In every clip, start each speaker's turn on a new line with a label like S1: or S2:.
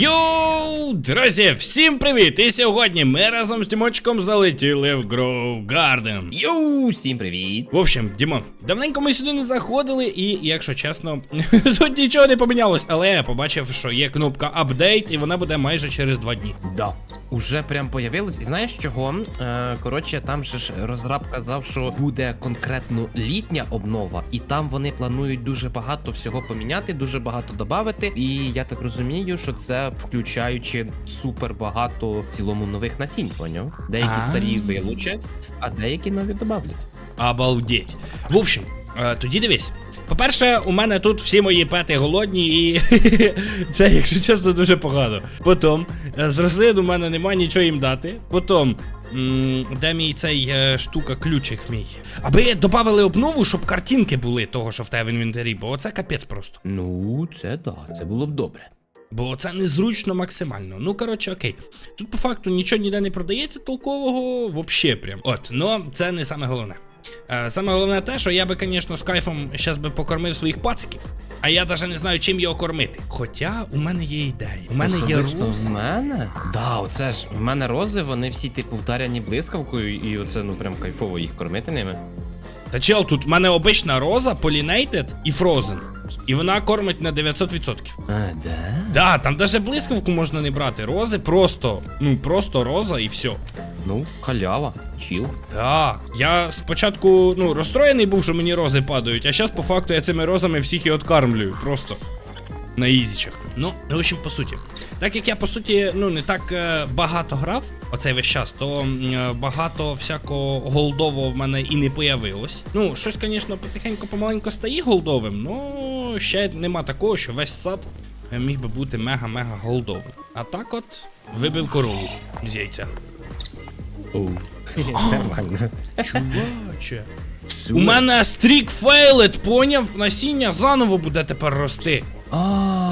S1: Йоу, друзі, всім привіт! І сьогодні ми разом з Дімочком залетіли в Grove Garden.
S2: Йоу, всім привіт!
S1: В общем, Дімон, давненько ми сюди не заходили, і, якщо чесно, тут нічого не помінялось, але я побачив, що є кнопка апдейт, і вона буде майже через два дні.
S2: Да. Уже прям появилось. І знаєш чого? Е, коротше, там же ж розраб казав, що буде конкретно літня обнова, і там вони планують дуже багато всього поміняти, дуже багато додати. І я так розумію, що це включаючи супер багато в цілому нових насінь, поняв? Деякі старі вилучать, а деякі нові додавлять.
S1: Обалдеть. В общем, е, тоді дивись. По-перше, у мене тут всі мої пети голодні, і це, якщо чесно, дуже погано. Потім, е, з рослин у мене немає нічого їм дати. Потім, де мій цей е, штука, ключик мій. Аби додали обнову, щоб картинки були того, що в тебе в інвентарі, бо це капець просто.
S2: Ну, це да, це було б добре.
S1: Бо це незручно максимально. Ну, коротше, окей. Тут по факту нічого ніде не продається толкового, вообще прям. От, ну це не саме головне. Е, саме головне те, що я би, звісно, з кайфом щас би покормив своїх пациків, а я навіть не знаю, чим його кормити. Хоча у мене є ідея. У мене є
S2: Особисто
S1: роз.
S2: в мене? Да, оце ж в мене рози, вони всі типу вдаряні блискавкою, і оце ну прям кайфово їх кормити ними.
S1: Та чел, тут в мене обична роза, полінейтед і фрозен. І вона кормить на 900%.
S2: А, да?
S1: Да, там навіть блискавку можна не брати. Рози просто, ну просто роза і все.
S2: Ну, халява, чіл.
S1: Так, я спочатку ну розстроєний був, що мені рози падають, а зараз по факту я цими розами всіх і откармлюю. Просто на ізічах. Ну, в общем, по суті. Так як я по суті ну не так е, багато грав оцей весь час, то е, багато всякого голдового в мене і не появилось. Ну, щось, звісно, потихеньку помаленьку стає голдовим, ну ще нема такого, що весь сад е, міг би бути мега-мега голдовим. А так от вибив корову з яйця.
S2: Оу. Нормально.
S1: Чуваче. У мене стрік фейлет, поняв? Насіння заново буде тепер рости.
S2: А,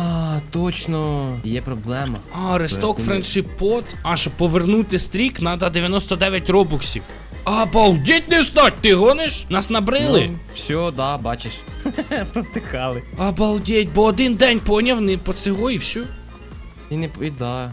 S2: точно. Є проблема.
S1: А, ресток
S2: Поэтому-
S1: френдшип под. А, щоб повернути стрік, треба 99 робоксів. Обалдеть не стать, ти гониш? Нас набрили?
S2: Ну, все, да, бачиш. Провтикали.
S1: Обалдеть, бо один день поняв, не по цього і все.
S2: І не і да.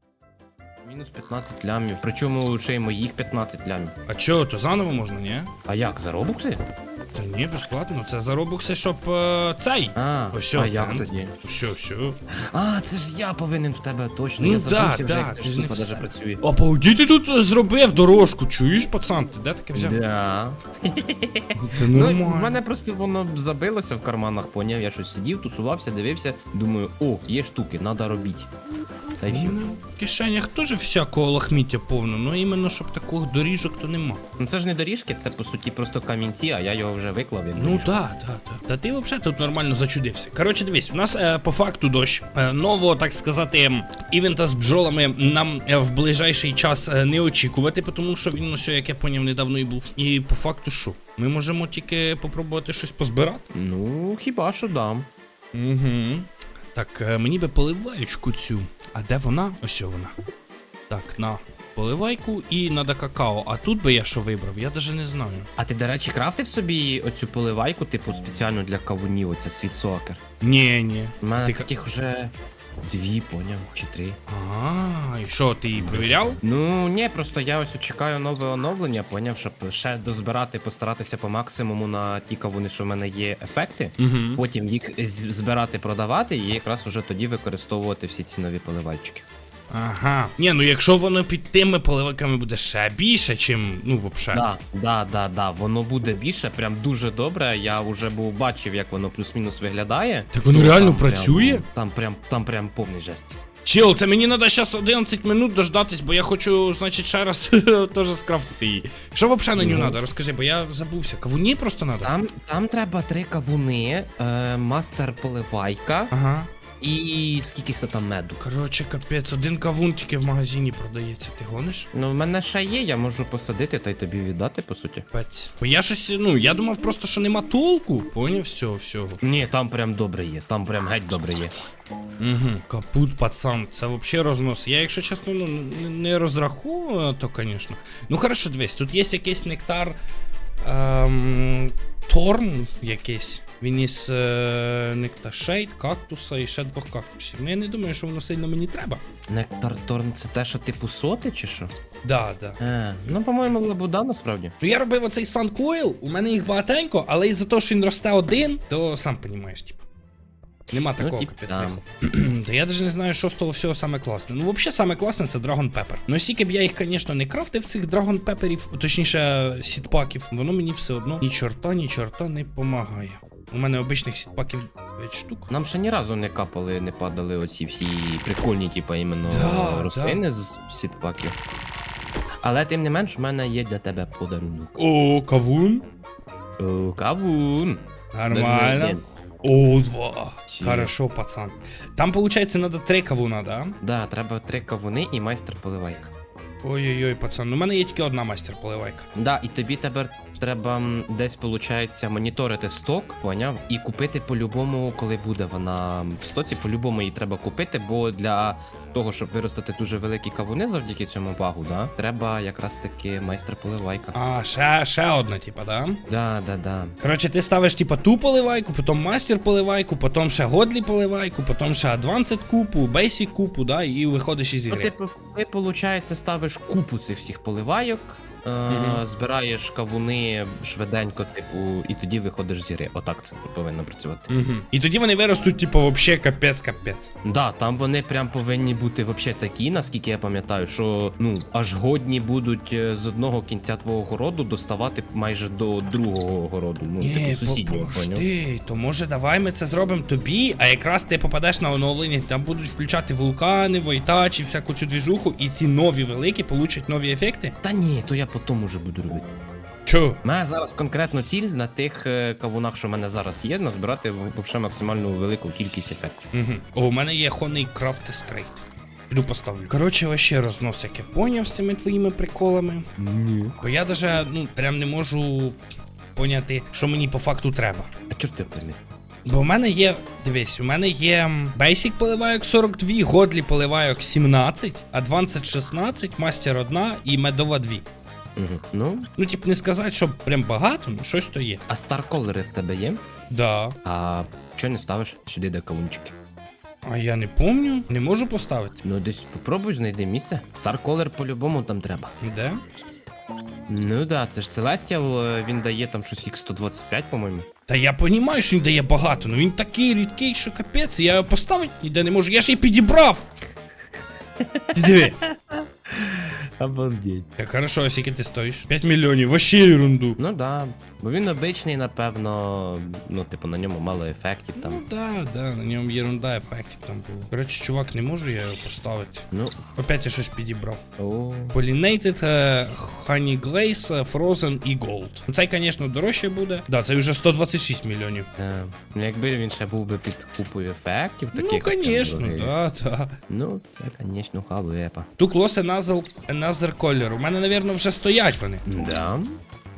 S2: Мінус 15 лямів. Причому ще й моїх 15 лямів.
S1: А чого, то заново можна, ні?
S2: А як, за робокси?
S1: Та ні, безплатно. Це за робокси, щоб е, цей.
S2: А,
S1: Ось,
S2: а як
S1: там.
S2: тоді?
S1: Все, все.
S2: А, це ж я повинен в тебе точно.
S1: Ну
S2: я
S1: да,
S2: забувся вже,
S1: да,
S2: як ця
S1: ти ж не
S2: штука
S1: все.
S2: даже працює.
S1: Обалдіть, ти тут зробив дорожку, чуєш, пацан? Ти де таке взяв?
S2: Да.
S1: Це
S2: Ну, в мене просто воно забилося в карманах, поняв. Я щось сидів, тусувався, дивився. Думаю, о, є штуки, треба робити. Та й
S1: У в кишенях теж всякого лахміття повно, ну іменно щоб таких доріжок то нема.
S2: Ну це ж не доріжки, це по суті просто камінці, а я його вже виклав. як
S1: Ну
S2: доріжку.
S1: так, так, так. Та ти взагалі тут нормально зачудився. Коротше, дивись, у нас е, по факту дощ. Е, нового, так сказати, м, івента з бджолами нам е, в ближайший час е, не очікувати, тому що він, ось, як я поняв, недавно і був. І по факту що? Ми можемо тільки попробувати щось позбирати.
S2: Ну, хіба що дам.
S1: Угу. Так, е, мені би поливаючку цю. А де вона? Ось вона. Так, на поливайку і надо какао. А тут би я що вибрав, я навіть не знаю.
S2: А ти, до речі, крафтив собі оцю поливайку, типу, спеціально для кавунів, оця світсокер.
S1: Ні, ні.
S2: У мене
S1: Ти
S2: таких вже дві, поняв, чи три.
S1: А, і що, ти її перевіряв?
S2: Ну, ні, просто я ось чекаю нове оновлення, поняв, щоб ще дозбирати, постаратися по максимуму на ті кавуни, що в мене є ефекти.
S1: Угу.
S2: Потім їх з- збирати, продавати, і якраз уже тоді використовувати всі ці нові поливальчики.
S1: Ага. Ні, ну якщо воно під тими поливаками буде ще більше, чим, ну, вообще.
S2: Да, да, да, да, воно буде більше, прям дуже добре. Я вже був бачив, як воно плюс-мінус виглядає.
S1: Так воно реально
S2: там прям-
S1: працює?
S2: там прям там прям повний жесть.
S1: Чил, це мені треба зараз 11 минут дождатись, бо я хочу, значить, ще раз теж скрафтити її. Що взагалі на нього
S2: Ну.
S1: треба? Розкажи, бо я забувся. Кавуні просто треба?
S2: Там, там треба три кавуни, е, мастер поливайка
S1: Ага.
S2: І скільки то там меду.
S1: Коротше, капець, один кавун тільки в магазині продається. Ти гониш?
S2: Ну, в мене ще є, я можу посадити та й тобі віддати, по суті.
S1: Капець. Бо я щось, ну, я думав просто, що нема толку. Поняв всього, всього.
S2: Ні, там прям добре є, там прям геть добре є.
S1: Угу. Капут, пацан, це взагалі рознос. Я, якщо чесно, ну, не- розраховую, то, звісно. Ну хорошо, дивись, тут є якийсь нектар. Ем, торн якийсь. Він із е, некташейд, кактуса і ще двох кактусів. Ну я не думаю, що воно сильно мені треба.
S2: Нектар Торн це те, що типу соти, чи що?
S1: Да, да.
S2: Е, ну, по-моєму, лабуда насправді.
S1: Ну я робив оцей санкойл, у мене їх багатенько, але із-за того, що він росте один, то сам розумієш, типу. Нема такого
S2: тип,
S1: капець. Та я навіть не знаю, що з того всього саме класне. Ну, взагалі, саме класне це Dragon Pepper. Ну, скільки б я їх, звісно, не крафтив цих Dragon Pepperів, точніше, сітпаків, воно мені все одно ні чорта, ні чорта не помагає. У мене обичних сітпаків 5 штук.
S2: Нам ще ні разу не капали, не падали оці всі прикольні, типу, іменно
S1: Да,
S2: рослини з сітпаків. Але тим не менш, в мене є для тебе подарунок.
S1: О, кавун.
S2: О, кавун.
S1: Нормально. О, два.
S2: Чи-
S1: Хорошо, пацан. Там, получается, надо три кавуна, да?
S2: Да, треба три кавуни і майстер поливайка.
S1: Ой-ой-ой, пацан. Ну, у мене є тільки одна майстер поливайка.
S2: Да, і тобі тепер треба десь, виходить, моніторити сток, поняв? І купити по-любому, коли буде вона в стоці, по-любому її треба купити, бо для того, щоб виростити дуже великі кавуни завдяки цьому багу, да, треба якраз таки майстер поливайка.
S1: А, ще, ще одна, типа, да?
S2: Да, да, да.
S1: Коротше, ти ставиш типа ту поливайку, потім мастер поливайку, потім ще годлі поливайку, потім ще адвансед купу, бейсік купу, да, і виходиш із
S2: Ну,
S1: ігри.
S2: типу, ти, виходить, ставиш купу цих всіх поливайок, е,
S1: Мгм.
S2: збираєш кавуни швиденько, типу, і тоді виходиш з гри. Отак це повинно працювати.
S1: Угу. І тоді вони виростуть, типу, вообще капець капець.
S2: Да, там вони прям повинні бути вообще такі, наскільки я пам'ятаю, що ну аж годні будуть е, з одного кінця твого городу доставати майже до другого городу. Ну, типу сусіднього, поняв?
S1: то може давай ми це зробимо тобі, а якраз ти попадеш на оновлення, там будуть включати вулкани, войтачі, всяку цю двіжуху, і ці нові великі получать нові ефекти.
S2: Та ні, то я потім уже буду робити.
S1: Чо?
S2: У мене зараз конкретно ціль на тих е, кавунах, що в мене зараз є, назбирати вообще максимальну велику кількість ефектів.
S1: Угу. О, у мене є Honey Craft Straight. Піду поставлю. Коротше, вообще рознос, як я поняв з цими твоїми приколами.
S2: Ні.
S1: Бо я даже, ну, прям не можу поняти, що мені по факту треба.
S2: А чорт я пойми.
S1: Бо в мене є, дивись, у мене є Basic поливайок 42, Годлі поливайок 17, Advanced 16, Master 1 і Медова 2.
S2: Угу. Ну,
S1: Ну, тип, не сказати, що прям багато, ну щось то є.
S2: а стар колери в тебе є?
S1: Да.
S2: А чого не ставиш сюди, де кавунчики?
S1: А я не помню, не можу поставити.
S2: Ну, десь попробуй знайди місце. Стар колер по-любому там треба.
S1: Де?
S2: Ну да, це ж Celestial, е, він дає там щось X125, по-моєму.
S1: Та я розумію, що він дає багато, але він такий рідкий, що капець, я його поставити ніде не можу. Я ж її підібрав. Ти диви.
S2: Обалдеть.
S1: Так хорошо, а скільки ти стоїш? 5 мільйонів, вообще ерунду.
S2: Ну да. Бо він обичний, напевно, ну, типу, на ньому мало ефектів
S1: Ну
S2: там.
S1: да, да, на ньому єрунда ефектів там було. Коротше, чувак, не можу я його поставити.
S2: Ну,
S1: Опять я щось підібрав.
S2: о.
S1: Pollinated, е, Honey Glaze, е, Frozen і Gold. Ну, Цей, звісно, дорожче буде. Да, це вже 126 мільйонів.
S2: Е, ну, якби він ще був би під купою ефектів, таких.
S1: ну, звісно, да, да.
S2: Ну, це, звісно, халепа.
S1: Тут лоси Another, Another Color. У мене, напевно, вже стоять вони.
S2: Да.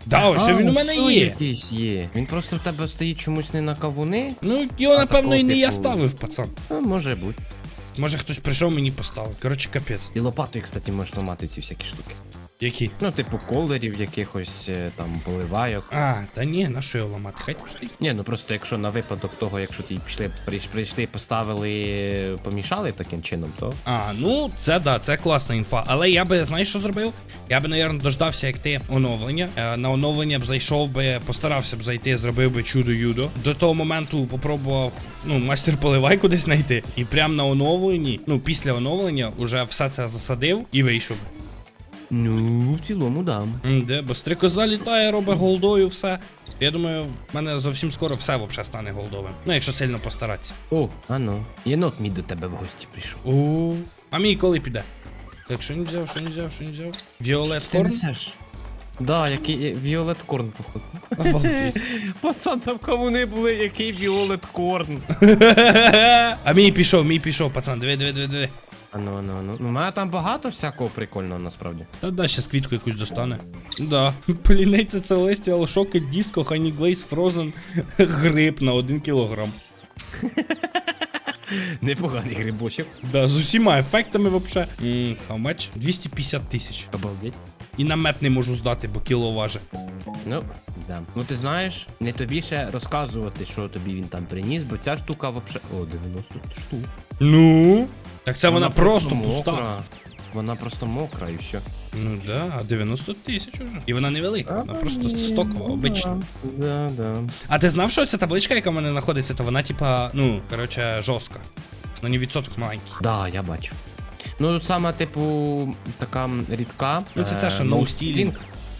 S1: Да, ось він у мене є.
S2: якийсь є. Він просто в тебе стоїть чомусь не на кавуни.
S1: Ну, його,
S2: А
S1: напевно,
S2: такого
S1: і не я
S2: типу-
S1: ставив, пацан.
S2: Ну, може бути.
S1: Може хтось прийшов мені поставив. Коротше, капець.
S2: І лопатою, кстати, можеш ламати ці всякі штуки.
S1: Які?
S2: Ну, типу, колерів якихось е, там поливайок.
S1: А, та ні, на що його ламати? Хай там.
S2: Ні, ну просто якщо на випадок того, якщо ти пішли, прийш- прийшли, поставили, помішали таким чином, то.
S1: А, ну це да, це класна інфа. Але я би, знаєш, що зробив? Я би, напевно, дождався, як ти оновлення. Е, на оновлення б зайшов би, постарався б зайти, зробив би чудо-юдо. До того моменту попробував, ну, мастер поливайку десь знайти. І прямо на оновленні, ну, після оновлення, уже все це засадив і вийшов.
S2: Ну, в цілому, да.
S1: Де, бо стрикоза літає, робить голдою все. Я думаю, в мене зовсім скоро все взагалі стане голдовим. Ну, якщо сильно постаратися.
S2: О, а ну, єнот мій до тебе в гості прийшов.
S1: О, а мій коли піде? Так, що не взяв, що не взяв, що не взяв? Віолет Корн?
S2: Да, який Віолет Корн, походу. Пацан, там кавуни були, який Віолет Корн.
S1: А мій пішов, мій пішов, пацан, диви, диви, диви, диви.
S2: А ну, ану. ну, а ну. Ну, у мене там багато всякого прикольного насправді.
S1: Та да, щас квітку якусь достане. Да. Полінейця Целестіал, Шоки, Діско, Glaze Frozen гриб на 1 кілограм.
S2: Непоганий грибочок.
S1: Да, з усіма ефектами вообще. Ммм, how much? 250 тисяч.
S2: Обалдеть.
S1: І намет не можу здати, бо кіло важить.
S2: Ну, да. Ну ти знаєш, не тобі ще розказувати, що тобі він там приніс, бо ця штука вообще. О, 90 штук.
S1: Ну? Так це вона, просто пуста.
S2: мокра. Вона просто мокра і все.
S1: Ну да, а 90 тисяч уже. І вона невелика, вона просто стокова, обична.
S2: Да, да.
S1: А ти знав, що ця табличка, яка в мене знаходиться, то вона, типа, ну, коротше, жорстка. Ну, не відсоток маленький.
S2: Да, я бачу. Ну тут саме, типу, така рідка.
S1: Ну, це це, що
S2: е,
S1: no
S2: no
S1: stealing.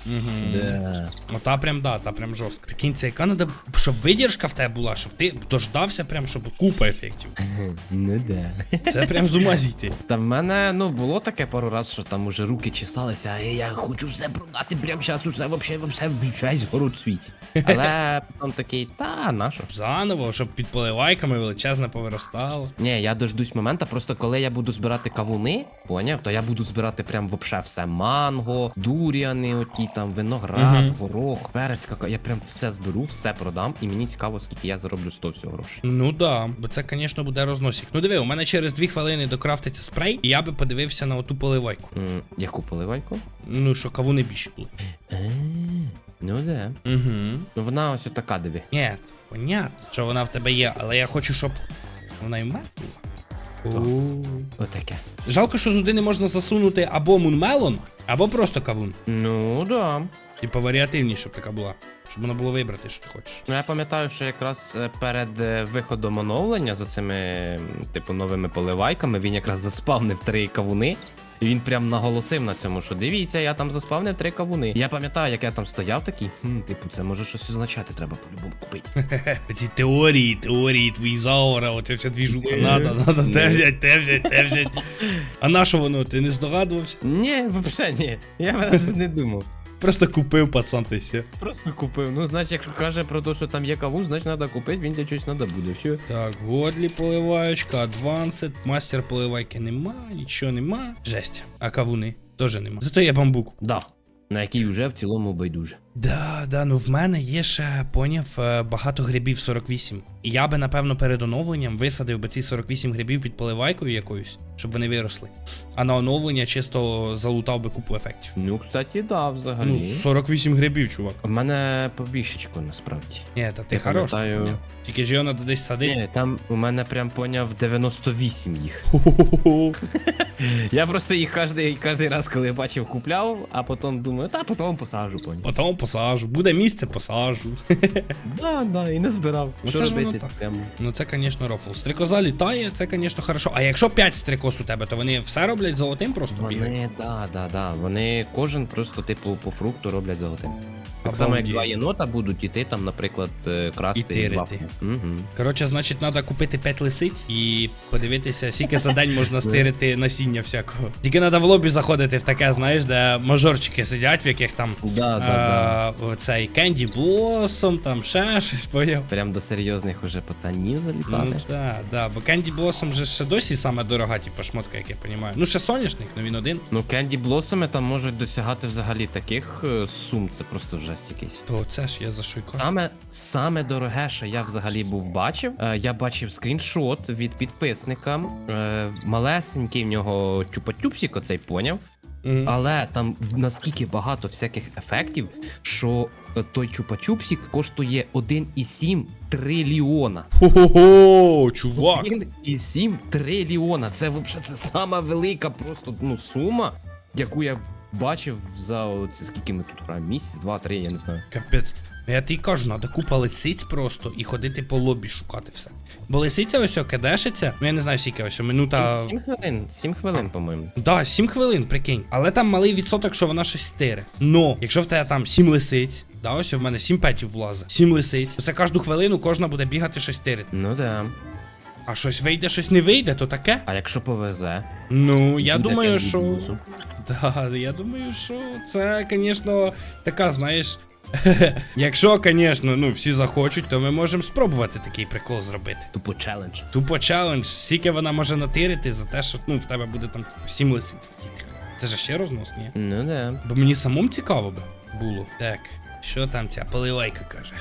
S1: Угу.
S2: Да.
S1: Ну та прям да, та прям жорстка. Прикинь, це яка надо, щоб видержка в тебе була, щоб ти дождався прям, щоб купа ефектів.
S2: Ну да.
S1: Це прям з ума зійти.
S2: Та в мене ну було таке пару раз, що там уже руки чесалися, а я хочу все продати прямо зараз, усе вообще, все, весь город свій. Але потім такий, та нащо?
S1: Заново, щоб під поливайками величезне повиростало.
S2: Ні, я дождусь момента, просто коли я буду збирати кавуни, поняв, то я буду збирати прям вообще все манго, дуріани, оті там, виноград,
S1: Мгм.
S2: горох, перець, кака. Я прям все зберу, все продам, і мені цікаво, скільки я зароблю з того всього грошей.
S1: Ну да, бо це, звісно, буде розносик. Ну диви, у мене через дві хвилини докрафтиться спрей, і я би подивився на оту поливайку.
S2: М, Яку поливайку?
S1: Ну, що кавуни більше були.
S2: Е, Ну да.
S1: Угу.
S2: Ну вона ось така диви.
S1: Ні, понятно, що вона в тебе є, але я хочу, щоб вона і в мене була.
S2: Отаке.
S1: Жалко, що туди не можна засунути або мунмелон, або просто кавун.
S2: Ну да.
S1: Типа варіативніше, щоб така була. Щоб воно було вибрати, що ти хочеш.
S2: Ну я пам'ятаю, що якраз е, перед е, виходом оновлення за цими, типу, новими поливайками він якраз заспавнив три кавуни. І він прям наголосив на цьому, що дивіться, я там заспавнив три кавуни. Я пам'ятаю, як я там стояв такий, хм, типу, це може щось означати, треба по-любому купити.
S1: Ці теорії, теорії, твої заора, оця вся двіжуха, надо, надо, те взять, те взять, те взять. А на що воно? Ти не здогадувався?
S2: Ні, взагалі ні. Я навіть не думав.
S1: Просто купив пацан ти все.
S2: Просто купив. Ну, значить, якщо каже про те, що там є кавун, значить треба купити, він для чогось треба буде. Все.
S1: Так, Годлі поливаючка, адвансед, мастер поливайки нема, нічого нема. Жесть. А кавуни теж нема. Зато є бамбук.
S2: Да. На який вже в цілому байдуже.
S1: Да, да, ну в мене є ще, поняв, е, багато грибів 48. І я би, напевно, перед оновленням висадив би ці 48 грибів під поливайкою якоюсь, щоб вони виросли. А на оновлення чисто залутав би купу ефектів.
S2: Ну, кстати, да, взагалі.
S1: Ну, 48 грибів, чувак.
S2: У мене побільшечко насправді.
S1: Ні, та ти
S2: Я
S1: хорош.
S2: пам'ятаю-
S1: Тільки ж його треба десь садити.
S2: Ні, там у мене прям поняв 98 їх. Я просто їх кожний раз, коли я бачив, купляв, а потім думаю, та потім посажу, поняв.
S1: Потім посажу. Буде місце, посажу.
S2: Да, да, і не збирав.
S1: Ну, це ж воно так. Ну це, звісно, рофл. Стрикоза літає, це, звісно, хорошо. А якщо 5 стрикоз у тебе, то вони все роблять золотим просто бігають?
S2: Вони, да, да, да. Вони кожен просто, типу, по фрукту роблять золотим. Так само, як два єнота будуть, і ти там, наприклад, е, красти
S1: І
S2: два. Угу.
S1: Коротше, значить, треба купити 5 лисиць і подивитися, скільки за день можна стирити насіння всякого. Тільки треба в лобі заходити в таке, знаєш, де мажорчики сидять, в яких там
S2: Да, да, да.
S1: Е, цей Кенді Блосом, там ще щось поняв.
S2: Прям до серйозних уже пацанів залітати.
S1: Ну так, да, бо Candy Blossom же ще досі саме дорога, типу, шмотка, як я розумію. Ну, ще соняшник, ну він один.
S2: Ну, кенді блосоми там можуть досягати взагалі таких е, сум, це просто жесть якийсь.
S1: То це ж я за що.
S2: Саме саме дороге, що я взагалі був бачив. Е, я бачив скріншот від підписника. Е, малесенький в нього чупа-чупсік оцей поняв.
S1: Мгм.
S2: Але там наскільки багато всяких ефектів, що е, той чупа-чупсік коштує 1,7 трильйона.
S1: Хо-хо-хо, чувак.
S2: 1,7 трильйона. Це взагалі це сама велика просто ну, сума, яку я бачив за оці скільки ми тут граємо? Місяць, два, три, я не знаю.
S1: Капець. Я тобі кажу, треба купа лисиць просто і ходити по лобі шукати все. Бо лисиця ось кидешиться, ну я не знаю, скільки ось минута.
S2: Сім, сім хвилин, сім хвилин, по-моєму.
S1: Да, 7 хвилин, прикинь. Але там малий відсоток, що вона щось стире. Но, якщо в тебе там 7 лисиць, да, ось в мене 7 петів влазить, 7 лисиць, це кожну хвилину кожна буде бігати щось тирити.
S2: Ну да.
S1: А щось вийде, щось не вийде, то таке.
S2: А якщо повезе?
S1: Ну, я думаю, що. Да, я думаю, що це, звісно, така, знаєш. Якщо, звісно, ну всі захочуть, то ми можемо спробувати такий прикол зробити.
S2: Тупо челендж.
S1: Тупо челендж, скільки вона може натирити за те, що ну, в тебе буде там сім лисиць втіти. Це ж ще рознос, ні?
S2: Ну да.
S1: Бо мені самому цікаво би було. Так, що там ця поливайка каже?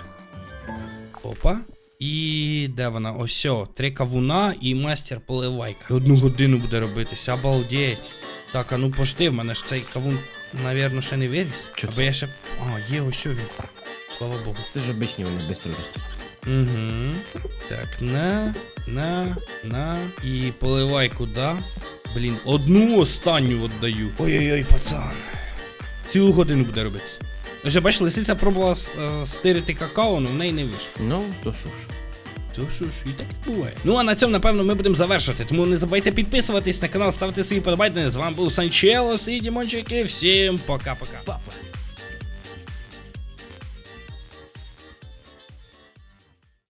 S1: Опа. І де вона? Ось, три кавуна і мастер поливайка. Одну годину буде робитися, обалдеть. Так, а ну пошти, в мене ж цей кавун, навірно, ще не виріс.
S2: Чо
S1: Або
S2: це?
S1: я ще. А, є ось він. Слава Богу.
S2: Це ж обичні вони швидко ростуть.
S1: Угу. Так, на, на, на. І поливайку, да? Блін, одну останню віддаю. Ой-ой-ой, пацан. Цілу годину буде робитися. Ось, бачиш, лисиця пробувала е, стирити какао, але в неї не вийшло.
S2: Ну, то що ж.
S1: То що ж, і так буває. Ну а на цьому, напевно, ми будемо завершувати. Тому не забувайте підписуватись на канал, ставити свої подобайки. З вами був Санчелос і Дімончики. Всім пока-пока.
S2: Папа.